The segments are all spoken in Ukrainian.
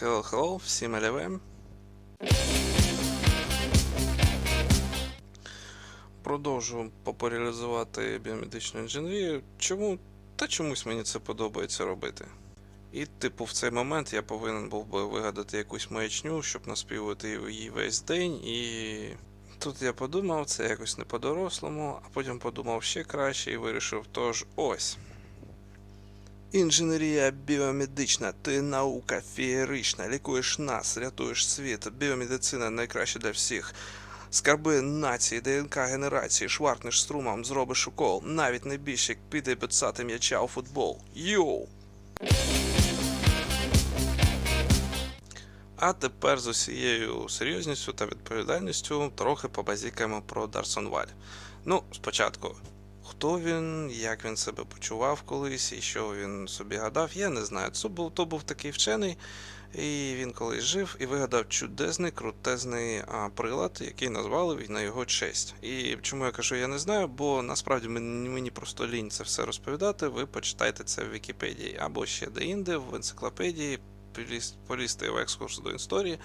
Hello, hello, всім LVM. Продовжу популяризувати біомедичну інженерію. Чому? Та чомусь мені це подобається робити. І, типу, в цей момент я повинен був би вигадати якусь маячню, щоб наспівувати її весь день. І тут я подумав, це якось не по-дорослому, а потім подумав ще краще і вирішив, тож ось. Інженерія біомедична, ти наука феєрична, лікуєш нас, рятуєш світ, біомедицина найкраща для всіх. Скарби нації, ДНК генерації, шваркнеш струмом, зробиш укол, навіть небіжчик піде підсати м'яча у футбол. Йоу! А тепер з усією серйозністю та відповідальністю трохи побазікаємо про Дарсон Валь. Ну, спочатку, хто він, як він себе почував колись і що він собі гадав, я не знаю. Це був, то був такий вчений, і він колись жив і вигадав чудесний, крутезний а, прилад, який назвали на його честь. І чому я кажу, я не знаю, бо насправді мені, мені просто лінь це все розповідати. Ви почитайте це в Вікіпедії або ще де-інде, в енциклопедії, поліз- полізьте в екскурс до історії.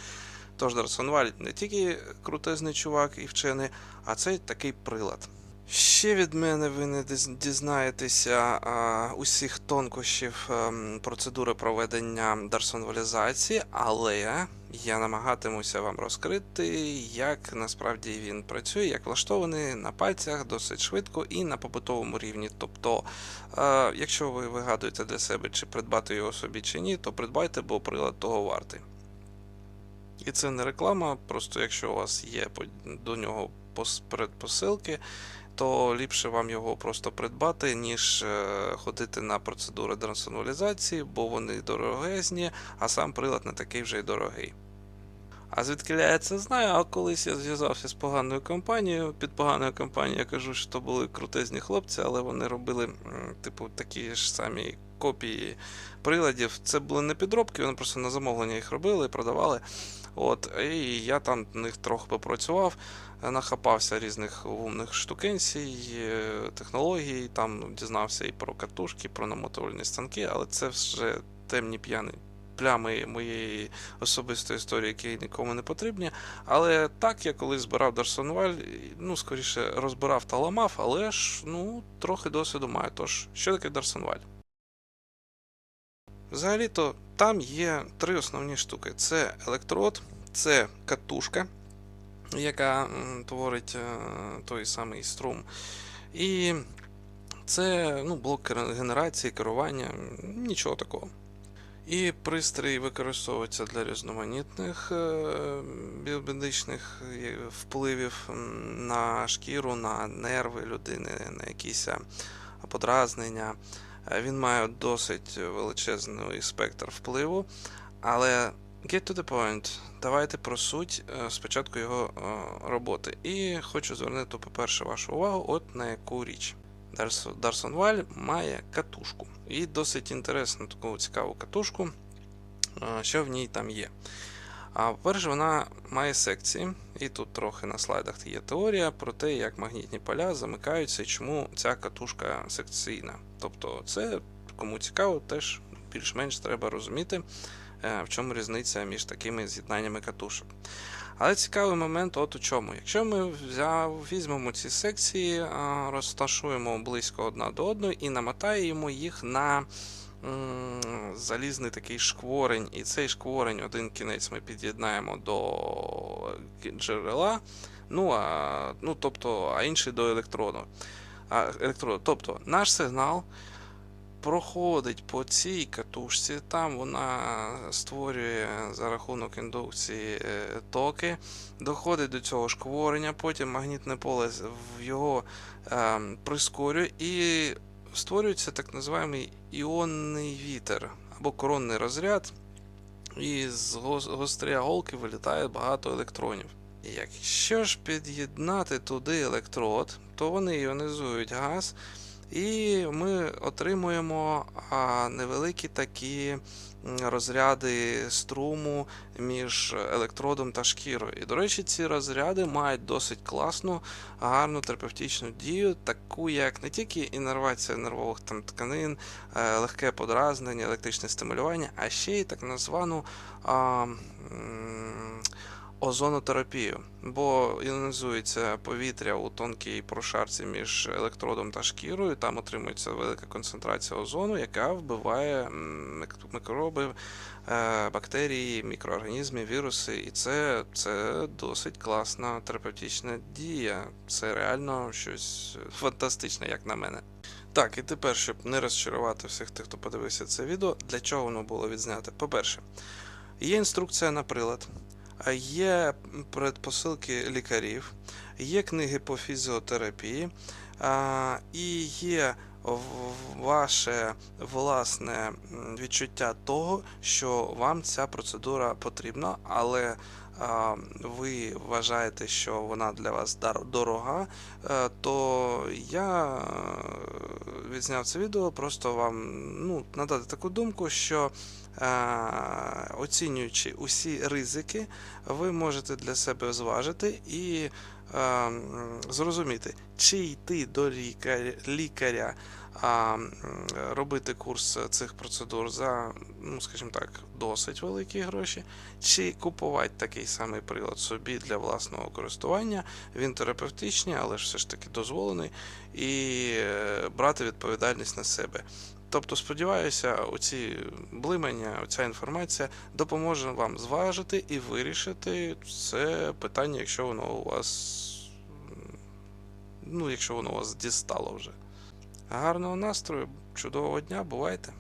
Тож Дарсон Валь не тільки крутезний чувак і вчений, а це такий прилад. Ще від мене ви не дізнаєтеся а, усіх тонкощів ем, процедури проведення дарсонвалізації, але я намагатимуся вам розкрити, як насправді він працює, як влаштований на пальцях досить швидко і на побутовому рівні. Тобто, е, якщо ви вигадуєте для себе, чи придбати його собі чи ні, то придбайте, бо прилад того вартий. І це не реклама, просто якщо у вас є до нього пос- предпосилки, то ліпше вам його просто придбати, ніж е, ходити на процедури трансоналізації, бо вони дорогезні, а сам прилад не такий вже й дорогий. А звідки я це знаю? А колись я зв'язався з поганою компанією. Під поганою компанією я кажу, що то були крутезні хлопці, але вони робили, типу, такі ж самі копії приладів. Це були не підробки, вони просто на замовлення їх робили продавали. От, і я там в них трохи попрацював, нахапався різних умних штукенцій, е, технологій, там дізнався і про катушки, і про намотувальні станки, але це вже темні п'яні плями моєї особистої історії, які нікому не потрібні. Але так я колись збирав Дарсонваль, ну, скоріше, розбирав та ламав, але ж ну, трохи досвіду маю. Тож, що таке Дарсонваль? Взагалі-то там є три основні штуки: це електрод, це катушка, яка творить е, той самий струм. І це ну, блок генерації, керування, нічого такого. І пристрій використовується для різноманітних е, біомедичних е, впливів на шкіру, на нерви людини, на якісь подразнення. Він має досить величезний спектр впливу, але get to the point. Давайте про суть е, спочатку його е, роботи. І хочу звернути, по-перше, вашу увагу от на яку річ. Дарс- Дарсон Валь має катушку. І досить інтересну таку цікаву катушку, е, що в ній там є. А по-перше, вона має секції, і тут трохи на слайдах є теорія про те, як магнітні поля замикаються і чому ця катушка секційна. Тобто, це кому цікаво, теж більш-менш треба розуміти, в чому різниця між такими з'єднаннями катушок. Але цікавий момент от у чому. Якщо ми взяв, візьмемо ці секції, розташуємо близько одна до одної і намотаємо їх на залізний такий шкворень, і цей шкворень, один кінець ми під'єднаємо до джерела, ну, а, ну, тобто, а інший до електроду. А, електроду. Тобто наш сигнал проходить по цій катушці, там вона створює за рахунок індукції е, токи, доходить до цього шкворення, потім магнітне поле в його е, прискорює і створюється так називаємий іонний вітер або коронний розряд, і з гос- гострі голки вилітає багато електронів. Якщо ж під'єднати туди електрод, то вони іонізують газ, І ми отримуємо невеликі такі розряди струму між електродом та шкірою. І, до речі, ці розряди мають досить класну, гарну терапевтичну дію, таку як не тільки іннервація нервових там тканин, е, легке подразнення, електричне стимулювання, а ще й так названу а, озонотерапію, бо іонізується повітря у тонкій прошарці між електродом та шкірою, там отримується велика концентрація озону, яка вбиває мікроби, е, бактерії, мікроорганізми, віруси. І це, це досить класна терапевтична дія. Це реально щось фантастичне, як на мене. Так, і тепер, щоб не розчарувати всіх тих, хто подивився це відео, для чого воно було відзнято? По-перше, є інструкція на прилад, є предпосилки лікарів, є книги по фізіотерапії, і є ваше власне відчуття того, що вам ця процедура потрібна, але ви вважаєте, що вона для вас дорога, е, то я е, відзняв це відео, просто вам ну, надати таку думку, що е, оцінюючи усі ризики, ви можете для себе зважити і е, зрозуміти, чи йти до лікаря, лікаря а, робити курс цих процедур за, ну, скажімо так, досить великі гроші, чи купувати такий самий прилад собі для власного користування. Він терапевтичний, але ж все ж таки дозволений, і е, брати відповідальність на себе. Тобто, сподіваюся, оці блимання, оця інформація допоможе вам зважити і вирішити це питання, якщо воно у вас. Ну, якщо воно у вас дістало вже. Гарного настрою, чудового дня, бувайте!